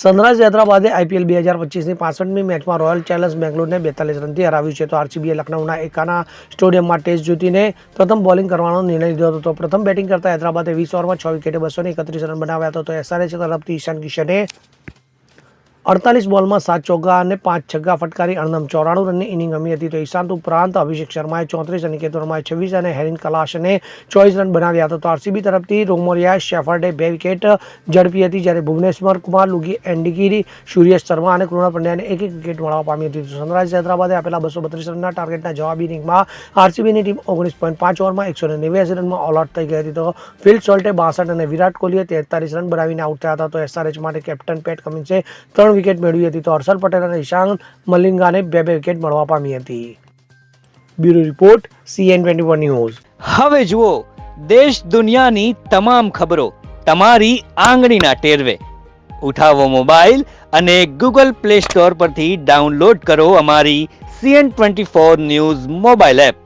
Sunrise હૈદરાબાદે IPL બે હજાર પચીસની પાસઠમી મેચમાં રોયલ ચેલેન્જ બેંગ્લોરને બેતાલીસ રનથી હરાવ્યું છે. તો આરસીબીએ લખનૌના એકાના સ્ટેડિયમમાં ટેસ્ટ જીતીને પ્રથમ બોલિંગ કરવાનો નિર્ણય લીધો હતો. પ્રથમ બેટિંગ કરતા હૈદરાબાદે વીસ ઓવરમાં છ વિકેટે બસો એકત્રીસ રન બનાવ્યા હતા. તો એસઆરએચ તરફથી ઈશાન કિશને અડતાલીસ બોલમાં સાત ચોગ્ગા અને પાંચ છગ્ગા ફટકારી અણનમ ચોરાણું રનની ઇનિંગ રમી હતી. તો ઈશાંત ઉપરાંત અભિષેક શર્માએ ચોત્રીસ અને કેતુ શર્માએ છવ્વીસ અને હેરિન કલાશને ચોવીસ રન બનાવ્યા હતા. તો આરસીબી તરફથી રોમોરિયા શેફર્ડે બે વિકેટ ઝડપી હતી. જ્યારે ભુવનેશ્વર કુમાર, લુગી એન્ડિગીરી સૂર્ય શર્મા અને કૃણાલ પંડ્યાને એક એક વિકેટ મળવા પામી હતી. તો સનરાઇઝ હૈદરાબાદે આપેલા બસો બત્રીસ રનના ટાર્ગેટના જવાબી ઇનિંગમાં આરસીબીની ટીમ ઓગણીસ પોઈન્ટ પાંચ ઓવરમાં એકસો ને નેવ્યાસી રનમાં ઓલ આઉટ થઈ ગઈ હતી. તો ફિલ સોલ્ટે બાસઠ અને વિરાટ કોહલીએ તેતાલીસ રન બનાવીને આઉટ થયા હતા. તો એસઆરએચ માટે કેપ્ટન પેટ કમિન્સે ત્રણ વિકેટ મેળવી હતી તો હર્ષલ પટેલ અને ઈશાન મલિંગાને બે બે વિકેટ મળવા પામી હતી. Bureau report CN twenty one news. હવે જુઓ, દેશ દુનિયાની તમામ ખબરો તમારી આંગળીના ટેરવે. ઉઠાવો મોબાઈલ અને ગૂગલ પ્લે સ્ટોર પરથી ડાઉનલોડ કરો અમારી CN twenty four news mobile app.